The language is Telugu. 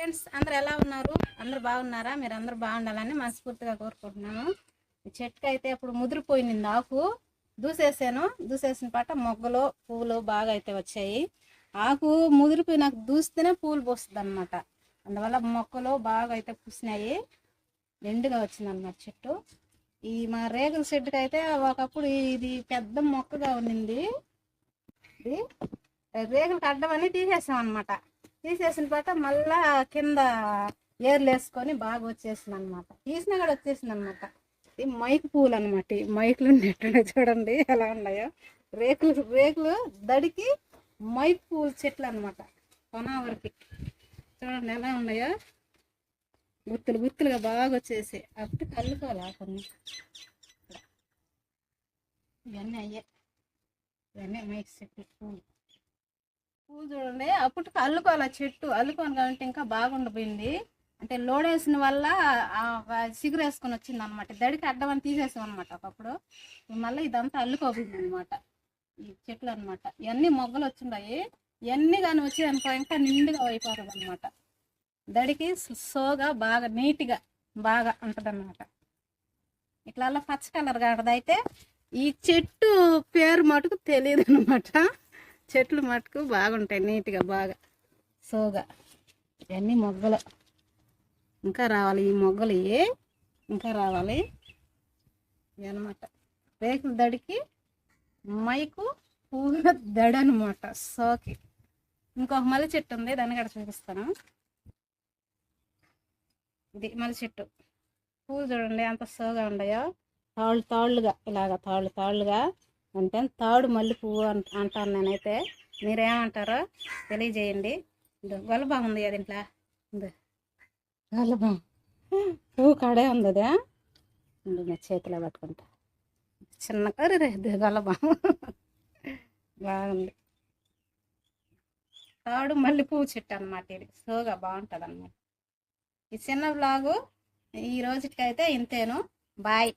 ఫ్రెండ్స్ అందరు ఎలా ఉన్నారు? అందరు బాగున్నారా? మీరు అందరు బాగుండాలని మనస్ఫూర్తిగా కోరుకుంటున్నాను. చెట్టుకు అయితే అప్పుడు ముదిరిపోయింది ఆకు. దూసేసాను. దూసేసిన పాట మొగ్గలు పూలు బాగా అయితే వచ్చాయి. ఆకు ముదిరిపోయి నాకు దూస్తేనే పూలు పోస్తుంది అనమాట అందువల్ల మొక్కలు బాగా అయితే పూసినాయి. నిండుగా వచ్చింది అనమాట చెట్టు. ఈ మా రేగుల చెట్టుకి అయితే ఒకప్పుడు ఇది పెద్ద మొక్కగా ఉండింది ఇది రేగులకు అడ్డమని తీసేసాం అనమాట తీసేసిన పాట మళ్ళా కింద ఏర్లు వేసుకొని బాగా వచ్చేసింది అనమాట తీసిన కూడా వచ్చేసింది అనమాట ఇది మైక్ పూలు అనమాట ఈ మైకులు ఉన్నట్టున్నాయి చూడండి ఎలా ఉన్నాయో. రేకులు రేకులు దడికి మైక్ పూలు చెట్లు అనమాట కొనావరికి. చూడండి ఎలా ఉన్నాయో. గుత్తులు గుత్తులుగా బాగా వచ్చేసి అప్పుడు కల్లుకోవాలి కొన్ని. ఇవన్నీ అయ్యే. ఇవన్నీ మైక్ చెట్లు పూలు పూలు చూడండి అప్పటికి అల్లుకోవాలి ఆ చెట్టు. అల్లుకోను కాబట్టి ఇంకా బాగుండిపోయింది. అంటే లోడ్ వేసిన వల్ల సిగురు వేసుకొని వచ్చింది అనమాట దడికి అడ్డమని తీసేసాం అనమాట ఒకప్పుడు. మళ్ళీ ఇదంతా అల్లుకోబోయింది అనమాట ఈ చెట్లు అనమాట ఇవన్నీ మొగ్గలు వచ్చిండాయి. ఇవన్నీ కానీ వచ్చి అనుకో ఇంకా నిండుగా అయిపోతుంది అనమాట దడికి సోగా బాగా నీట్గా బాగా ఉంటుంది అనమాట ఇట్లా పచ్చ కలర్ కాడదైతే ఈ చెట్టు పేరు మటుకు తెలియదు అనమాట చెట్లు మటుకు బాగుంటాయి నీట్గా బాగా సోగా. ఇవన్నీ మొగ్గలు. ఇంకా రావాలి ఈ మొగ్గలు ఇంకా రావాలి అనమాట రేకుల దడికి మైకు పూల దడ అనమాట సోకి. ఇంకొక మల్లె చెట్టు ఉంది దాన్ని కూడా చూపిస్తాను. ఇది మల్లె చెట్టు. పూలు చూడండి అంత సోగా ఉన్నాయో? తాళ్ళు తాళ్ళుగా ఇలాగ తాళ్ళు తాళ్ళుగా. అంటే తాడు మల్లె పువ్వు అంట అంటాను నేనైతే. మీరేమంటారో తెలియజేయండి. గొలబా ఉంది అది ఇంట్లో గొలబా పువ్వు కాడే ఉంది అదే. నా చేతిలో పట్టుకుంటా. చిన్న కర్రీ రే గొలబా బాగుంది. తాడు మల్లె పువ్వు చెట్టు అనమాట ఇది. సోగా బాగుంటుంది అనమాట ఈ చిన్న బ్లాగు ఈ రోజుకైతే ఇంతేను. బాయ్.